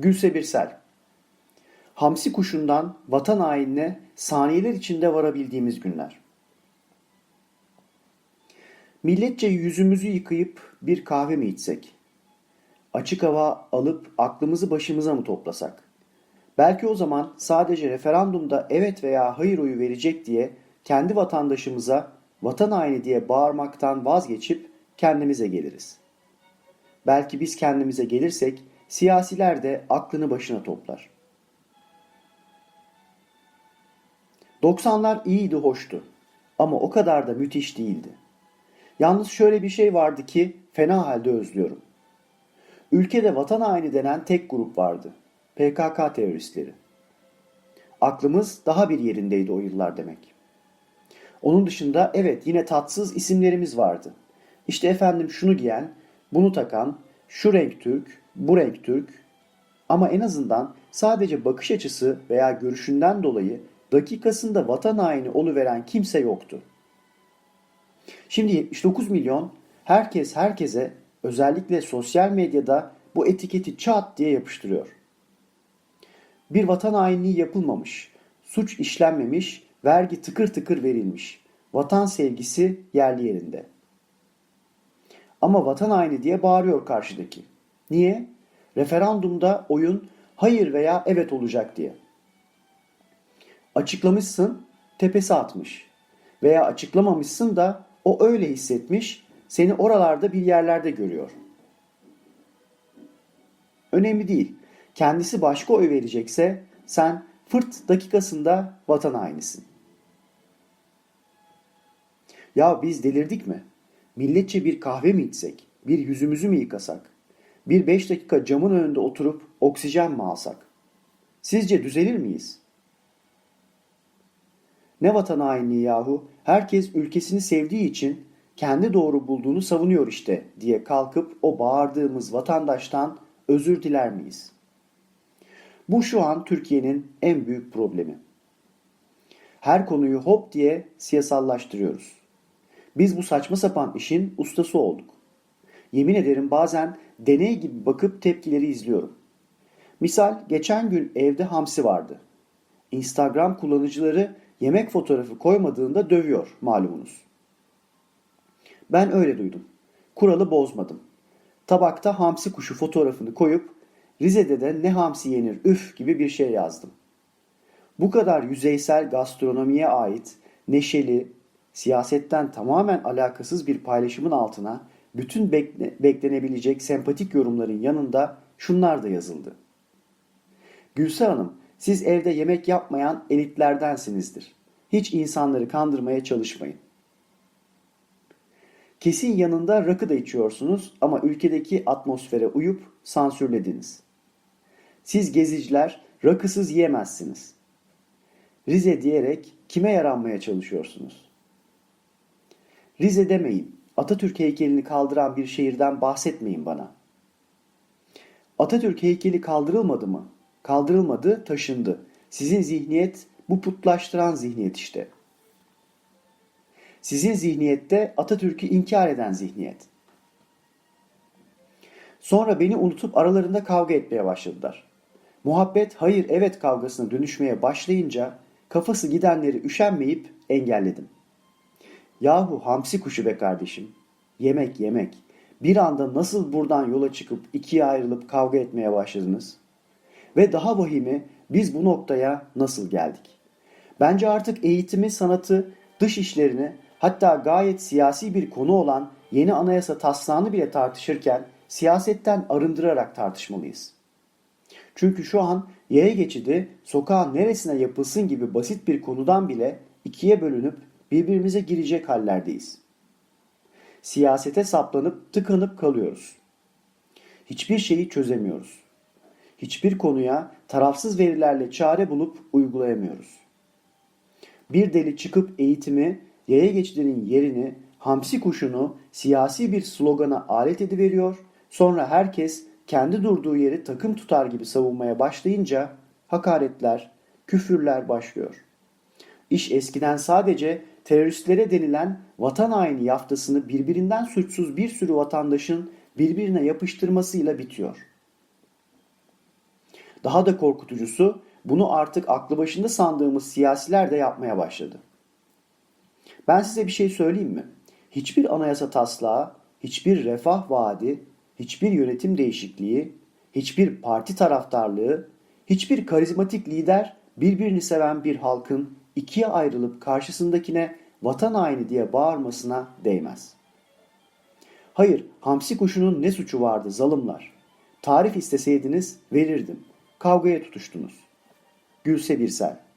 Gülse Birsel Hamsi kuşundan vatan hainine saniyeler içinde varabildiğimiz günler. Milletçe yüzümüzü yıkayıp bir kahve mi içsek? Açık hava alıp aklımızı başımıza mı toplasak? Belki o zaman sadece referandumda evet veya hayır oyu verecek diye kendi vatandaşımıza vatan haini diye bağırmaktan vazgeçip kendimize geliriz. Belki biz kendimize gelirsek siyasiler de aklını başına toplar. 90'lar iyiydi, hoştu. Ama o kadar da müthiş değildi. Yalnız şöyle bir şey vardı ki fena halde özlüyorum. Ülkede vatan haini denen tek grup vardı. PKK teröristleri. Aklımız daha bir yerindeydi o yıllar demek. Onun dışında evet yine tatsız isimlerimiz vardı. İşte efendim şunu giyen, bunu takan, şu renk Türk, bu renk Türk. Ama en azından sadece bakış açısı veya görüşünden dolayı dakikasında vatan haini oluveren kimse yoktu. Şimdi 79 milyon herkes herkese özellikle sosyal medyada bu etiketi çat diye yapıştırıyor. Bir vatan hainliği yapılmamış, suç işlenmemiş, vergi tıkır tıkır verilmiş. Vatan sevgisi yerli yerinde. Ama vatan haini diye bağırıyor karşıdaki. Niye? Referandumda oyun hayır veya evet olacak diye. Açıklamışsın, tepesi atmış. Veya açıklamamışsın da o öyle hissetmiş, seni oralarda bir yerlerde görüyor. Önemli değil. Kendisi başka oy verecekse sen fırt dakikasında vatan hainisin. Ya biz delirdik mi? Milletçe bir kahve mi içsek? Bir yüzümüzü mü yıkasak? Bir beş dakika camın önünde oturup oksijen mi alsak? Sizce düzelir miyiz? Ne vatan hainliği yahu? Herkes ülkesini sevdiği için kendi doğru bulduğunu savunuyor işte diye kalkıp o bağırdığımız vatandaştan özür diler miyiz? Bu şu an Türkiye'nin en büyük problemi. Her konuyu hop diye siyasallaştırıyoruz. Biz bu saçma sapan işin ustası olduk. Yemin ederim bazen deney gibi bakıp tepkileri izliyorum. Misal geçen gün evde hamsi vardı. Instagram kullanıcıları yemek fotoğrafı koymadığında dövüyor malumunuz. Ben öyle duydum. Kuralı bozmadım. Tabakta hamsi kuşu fotoğrafını koyup Rize'de de ne hamsi yenir üf gibi bir şey yazdım. Bu kadar yüzeysel gastronomiye ait neşeli, siyasetten tamamen alakasız bir paylaşımın altına bütün bekle, beklenebilecek sempatik yorumların yanında şunlar da yazıldı. Gülse Hanım, siz evde yemek yapmayan elitlerdensinizdir. Hiç insanları kandırmaya çalışmayın. Kesin yanında rakı da içiyorsunuz ama ülkedeki atmosfere uyup sansürlediniz. Siz geziciler rakısız yiyemezsiniz. Rize diyerek kime yaranmaya çalışıyorsunuz? Rize demeyin. Atatürk heykelini kaldıran bir şehirden bahsetmeyin bana. Atatürk heykeli kaldırılmadı mı? Kaldırılmadı, taşındı. Sizin zihniyet bu putlaştıran zihniyet işte. Sizin zihniyette Atatürk'ü inkar eden zihniyet. Sonra beni unutup aralarında kavga etmeye başladılar. Muhabbet hayır evet kavgasına dönüşmeye başlayınca kafası gidenleri üşenmeyip engelledim. Yahu hamsi kuşu be kardeşim. Yemek yemek. Bir anda nasıl buradan yola çıkıp ikiye ayrılıp kavga etmeye başladınız? Ve daha vahimi biz bu noktaya nasıl geldik? Bence artık eğitimi, sanatı, dış işlerini hatta gayet siyasi bir konu olan yeni anayasa taslağını bile tartışırken siyasetten arındırarak tartışmalıyız. Çünkü şu an yaya geçidi sokağın neresine yapılsın gibi basit bir konudan bile ikiye bölünüp birbirimize girecek hallerdeyiz. Siyasete saplanıp tıkanıp kalıyoruz. Hiçbir şeyi çözemiyoruz. Hiçbir konuya tarafsız verilerle çare bulup uygulayamıyoruz. Bir deli çıkıp eğitimi, yaya geçidinin yerini, hamsi kuşunu siyasi bir slogana alet ediveriyor, sonra herkes kendi durduğu yeri takım tutar gibi savunmaya başlayınca hakaretler, küfürler başlıyor. İş eskiden sadece teröristlere denilen vatan haini yaftasını birbirinden suçsuz bir sürü vatandaşın birbirine yapıştırmasıyla bitiyor. Daha da korkutucusu bunu artık aklı başında sandığımız siyasiler de yapmaya başladı. Ben size bir şey söyleyeyim mi? Hiçbir anayasa taslağı, hiçbir refah vaadi, hiçbir yönetim değişikliği, hiçbir parti taraftarlığı, hiçbir karizmatik lider birbirini seven bir halkın ikiye ayrılıp karşısındakine vatan haini diye bağırmasına değmez. Hayır, hamsi kuşunun ne suçu vardı zalımlar? Tarif isteseydiniz verirdim. Kavgaya tutuştunuz. Gülse Birsel